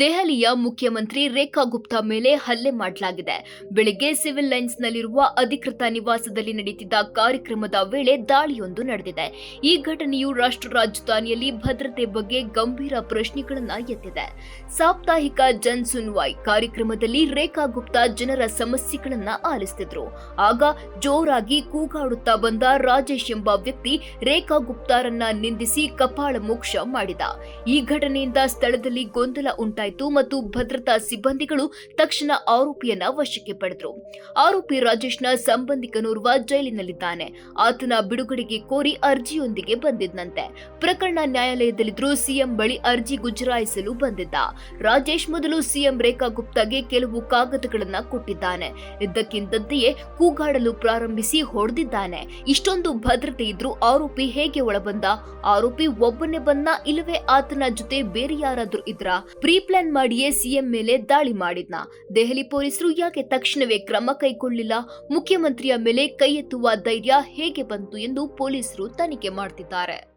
ದೆಹಲಿಯ ಮುಖ್ಯಮಂತ್ರಿ ರೇಖಾ ಗುಪ್ತಾ ಮೇಲೆ ಹಲ್ಲೆ ಮಾಡಲಾಗಿದೆ. ಬೆಳಿಗ್ಗೆ ಸಿವಿಲ್ ಲೈನ್ಸ್ನಲ್ಲಿರುವ ಅಧಿಕೃತ ನಿವಾಸದಲ್ಲಿ ನಡೆಯುತ್ತಿದ್ದ ಕಾರ್ಯಕ್ರಮದ ವೇಳೆ ದಾಳಿಯೊಂದು ನಡೆದಿದೆ. ಈ ಘಟನೆಯು ರಾಷ್ಟ್ರ ರಾಜಧಾನಿಯಲ್ಲಿ ಭದ್ರತೆ ಬಗ್ಗೆ ಗಂಭೀರ ಪ್ರಶ್ನೆಗಳನ್ನ ಎತ್ತಿದೆ. ಸಾಪ್ತಾಹಿಕ ಜನ್ ಸುನ್ವಾಯ್ ಕಾರ್ಯಕ್ರಮದಲ್ಲಿ ರೇಖಾ ಗುಪ್ತಾ ಜನರ ಸಮಸ್ಯೆಗಳನ್ನ ಆಲಿಸುತ್ತಿದ್ರು ಆಗ ಜೋರಾಗಿ ಕೂಗಾಡುತ್ತಾ ಬಂದ ರಾಜೇಶ್ ಎಂಬ ವ್ಯಕ್ತಿ ರೇಖಾ ಗುಪ್ತಾರನ್ನ ನಿಂದಿಸಿ ಕಪಾಳ ಮೋಕ್ಷ ಮಾಡಿದ. ಈ ಘಟನೆಯಿಂದ ಸ್ಥಳದಲ್ಲಿ ಗೊಂದಲ ಉಂಟಾಯಿತು ಮತ್ತು ಭದ್ರತಾ ಸಿಬ್ಬಂದಿಗಳು ತಕ್ಷಣ ಆರೋಪಿಯನ್ನ ವಶಕ್ಕೆ ಪಡೆದರು. ಆರೋಪಿ ರಾಜೇಶ್ನ ಸಂಬಂಧಿಕನೋರ್ವ ಜೈಲಿನಲ್ಲಿದ್ದಾನೆ. ಆತನ ಬಿಡುಗಡೆಗೆ ಕೋರಿ ಅರ್ಜಿಯೊಂದಿಗೆ ಬಂದಿದ್ದಂತೆ ಪ್ರಕರಣ ನ್ಯಾಯಾಲಯದಲ್ಲಿದ್ದರೂ ಸಿಎಂ ಬಳಿ ಅರ್ಜಿ ಗುಜರಾಯಿಸಲು ಬಂದಿದ್ದ. ರಾಜೇಶ್ ಮೊದಲು ಸಿಎಂ ರೇಖಾ ಗುಪ್ತಾಗೆ ಕೆಲವು ಕಾಗದಗಳನ್ನ ಕೊಟ್ಟಿದ್ದಾನೆ. ಇದ್ದಕ್ಕಿದ್ದಂತೆಯೇ ಕೂಗಾಡಲು ಪ್ರಾರಂಭಿಸಿ ಹೊಡೆದಿದ್ದಾನೆ. ಇಷ್ಟೊಂದು ಭದ್ರತೆ ಇದ್ರೂ ಆರೋಪಿ ಹೇಗೆ ಒಳಬಂದ? ಆರೋಪಿ ಒಬ್ಬನೇ ಬಂದ ಇಲ್ಲವೇ ಆತನ ಜೊತೆ ಬೇರೆ ಯಾರಾದ್ರೂ ಇದ್ರ? ಪ್ರೀ ಪ್ಲಾನ್ ಮಾಡಿಯೇ ಸಿಎಂ ಮೇಲೆ ದಾಳಿ ಮಾಡಿದ್ನ. ದೆಹಲಿ ಪೊಲೀಸರು ಯಾಕೆ ತಕ್ಷಣವೇ ಕ್ರಮ ಕೈಗೊಳ್ಳಿಲ್ಲ? ಮುಖ್ಯಮಂತ್ರಿಯ ಮೇಲೆ ಕೈ ಎತ್ತುವ ಧೈರ್ಯ ಹೇಗೆ ಬಂತು ಎಂದು ಪೊಲೀಸರು ತನಿಖೆ ಮಾಡ್ತಿದ್ದಾರೆ.